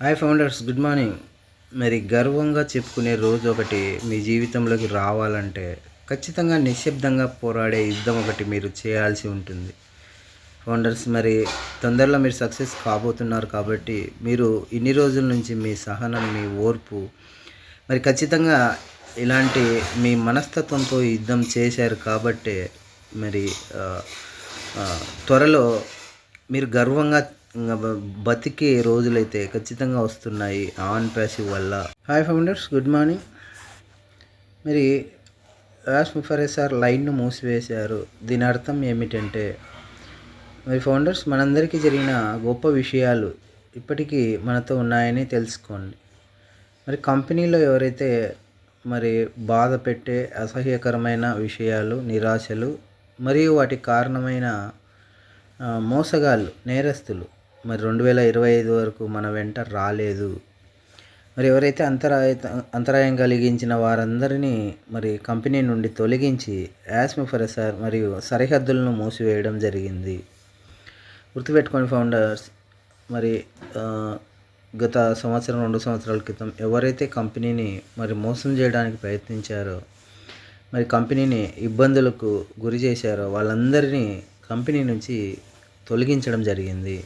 Hi founders good morning మరి గర్వంగా చెప్పుకునే రోజు ఒకటి మీ జీవితంలోకి రావాలంటే ఖచ్చితంగా నిశ్శబ్దంగా పోరాడే యుద్ధం ఒకటి మీరు చేయాల్సి ఉంటుంది. ఫౌండర్స్ మరి తొందరలో మీరు సక్సెస్ కాబోతున్నారు కాబట్టి మీరు ఇన్ని రోజుల నుంచి మీ సహనం మీ ఓర్పు మరి ఖచ్చితంగా ఇలాంటి మీ మనస్తత్వంతో యుద్ధం చేశారు కాబట్టే మరి త్వరలో మీరు గర్వంగా బతికే రోజులైతే ఖచ్చితంగా వస్తున్నాయి ఆన్ ప్యాసివ్ వల్ల. హాయ్ ఫౌండర్స్ గుడ్ మార్నింగ్ మరి రాజ్ ముఫరే సార్ లైన్ను మూసివేశారు. దీని అర్థం ఏమిటంటే మరి ఫౌండర్స్ మనందరికీ జరిగిన గొప్ప విషయాలు ఇప్పటికీ మనతో ఉన్నాయని తెలుసుకోండి. మరి కంపెనీలో ఎవరైతే మరి బాధ పెట్టే అసహ్యకరమైన విషయాలు నిరాశలు మరియు వాటికి కారణమైన మోసగాళ్ళు నేరస్తులు మరి రెండు వేల ఇరవై ఐదు వరకు మన వెంట రాలేదు. మరి ఎవరైతే అంతరాయ అంతరాయం కలిగించిన వారందరినీ మరి కంపెనీ నుండి తొలగించి యాస్మిఫరసార్ మరియు సరిహద్దులను మూసివేయడం జరిగింది. గుర్తుపెట్టుకోండి ఫౌండర్స్ మరి గత సంవత్సరం రెండు సంవత్సరాల క్రితం ఎవరైతే కంపెనీని మరి మోసం చేయడానికి ప్రయత్నించారో మరి కంపెనీని ఇబ్బందులకు గురి చేశారో వాళ్ళందరినీ కంపెనీ నుంచి తొలగించడం జరిగింది.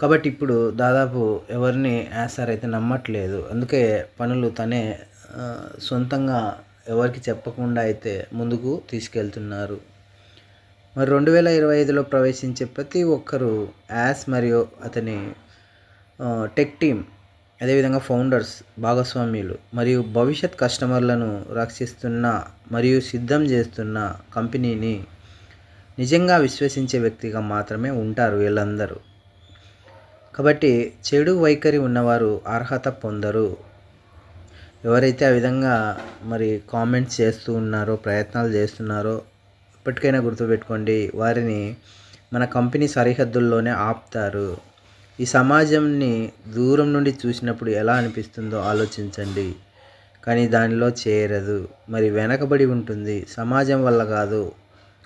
కాబట్టి ఇప్పుడు దాదాపు ఎవరిని యాసార్ అయితే నమ్మట్లేదు. అందుకే పనులు తనే సొంతంగా ఎవరికి చెప్పకుండా అయితే ముందుకు తీసుకెళ్తున్నారు. మరి రెండు వేల ఇరవై ఐదులో ప్రవేశించే ప్రతి ఒక్కరూ యాస్ మరియు అతని టెక్ టీమ్ అదేవిధంగా ఫౌండర్స్ భాగస్వామ్యులు మరియు భవిష్యత్ కస్టమర్లను రక్షిస్తున్న మరియు సిద్ధం చేస్తున్న కంపెనీని నిజంగా విశ్వసించే వ్యక్తిగా మాత్రమే ఉంటారు వీళ్ళందరూ. కాబట్టి చెడు వైఖరి ఉన్నవారు అర్హత పొందరు. ఎవరైతే ఆ విధంగా మరి కామెంట్స్ చేస్తూ ఉన్నారో ప్రయత్నాలు చేస్తున్నారో ఇప్పటికైనా గుర్తుపెట్టుకోండి వారిని మన కంపెనీ సరిహద్దుల్లోనే ఆపుతారు. ఈ సమాజంని దూరం నుండి చూసినప్పుడు ఎలా అనిపిస్తుందో ఆలోచించండి. కానీ దానిలో చేరదు. మరి వెనకబడి ఉంటుంది. సమాజం వల్ల కాదు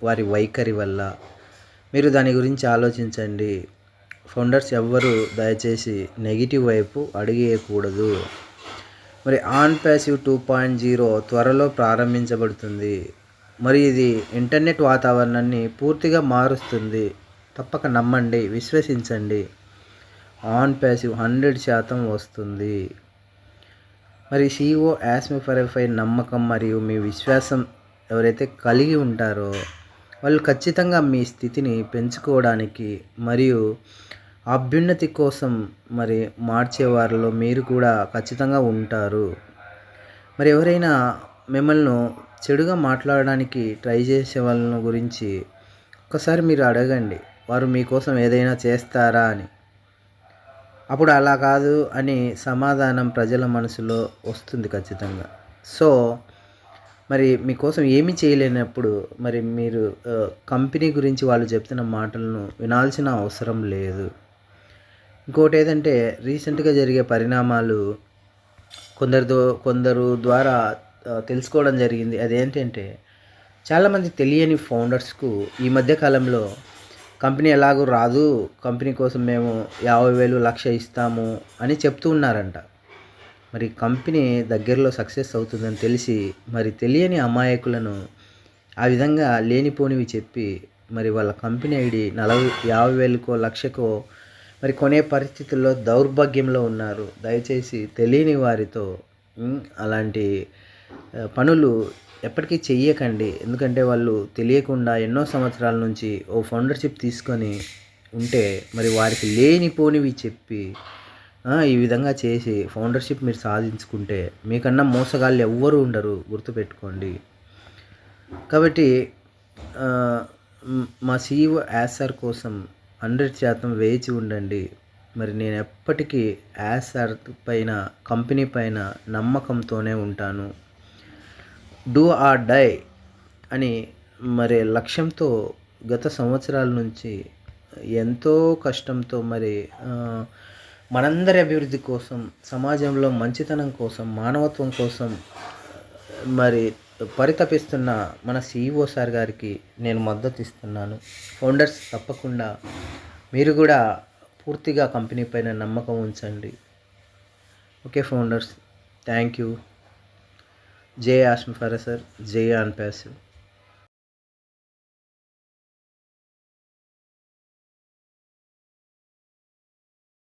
వారి వైఖరి వల్ల. మీరు దాని గురించి ఆలోచించండి. ఫౌండర్స్ ఎవ్వరు దయచేసి నెగిటివ్ వైపు అడిగేయకూడదు. మరి on passive two point zero త్వరలో ప్రారంభించబడుతుంది. మరి ఇది ఇంటర్నెట్ వాతావరణాన్ని పూర్తిగా మారుస్తుంది. తప్పక నమ్మండి విశ్వసించండి. ఆన్ ప్యాసివ్ హండ్రెడ్ శాతం వస్తుంది. మరి సిఇఓ యాస్మిఫర్పై నమ్మకం మరియు మీ విశ్వాసం ఎవరైతే కలిగి ఉంటారో వాళ్ళు ఖచ్చితంగా మీ స్థితిని పెంచుకోవడానికి మరియు అభ్యున్నతి కోసం మరి మార్చేవారిలో మీరు కూడా ఖచ్చితంగా ఉంటారు. మరి ఎవరైనా మిమ్మల్ని చెడుగా మాట్లాడడానికి ట్రై చేసే వాళ్ళ గురించి ఒకసారి మీరు అడగండి. వారు మీకోసం ఏదైనా చేస్తారా అని. అప్పుడు అలా కాదు అని సమాధానం ప్రజల మనసులో వస్తుంది ఖచ్చితంగా. సో మరి మీకోసం ఏమి చేయలేనప్పుడు మరి మీరు కంపెనీ గురించి వాళ్ళు చెప్తున్న మాటలను వినాల్సిన అవసరం లేదు. ఇంకోటి ఏదంటే రీసెంట్గా జరిగే పరిణామాలు కొందరితో కొందరు ద్వారా తెలుసుకోవడం జరిగింది. అదేంటంటే చాలామంది తెలియని ఫౌండర్స్కు ఈ మధ్య కాలంలో కంపెనీ ఎలాగో రాదు కంపెనీ కోసం మేము యాభై వేలు లక్ష ఇస్తాము అని చెప్తూ ఉన్నారంట. మరి కంపెనీ దగ్గరలో సక్సెస్ అవుతుందని తెలిసి మరి తెలియని అమాయకులను ఆ విధంగా లేనిపోనివి చెప్పి మరి వాళ్ళ కంపెనీ ఐడి నలభై యాభై వేలకో లక్షకో మరి కొనే పరిస్థితుల్లో దౌర్భాగ్యంలో ఉన్నారు. దయచేసి తెలియని వారితో అలాంటి పనులు ఎప్పటికీ చెయ్యకండి. ఎందుకంటే వాళ్ళు తెలియకుండా ఎన్నో సంవత్సరాల నుంచి ఓ ఫౌండర్షిప్ తీసుకొని ఉంటే మరి వారికి లేనిపోనివి చెప్పి ఈ విధంగా చేసి ఫౌండర్షిప్ మీరు సాధించుకుంటే మీకన్నా మోసగాళ్ళు ఎవ్వరు ఉండరు గుర్తుపెట్టుకోండి. కాబట్టి మా సీఈఓ యాసర్ కోసం హండ్రెడ్ శాతం వేచి ఉండండి. మరి నేను ఎప్పటికీ యాసర్ పైన కంపెనీ పైన నమ్మకంతోనే ఉంటాను. డూ ఆర్ డై అని మరి లక్ష్యంతో గత సంవత్సరాల నుంచి ఎంతో కష్టంతో మరి మనందరి అభివృద్ధి కోసం సమాజంలో మంచితనం కోసం మానవత్వం కోసం మరి పరితపిస్తున్న మన సిఇఓ సార్ గారికి నేను మద్దతు ఇస్తున్నాను. ఫౌండర్స్ తప్పకుండా మీరు కూడా పూర్తిగా కంపెనీ పైన నమ్మకం ఉంచండి. ఓకే ఫౌండర్స్ థ్యాంక్ యూ జే ఆస్మ్ ఫర్ జే జై ఆన్ ప్యాసివ్.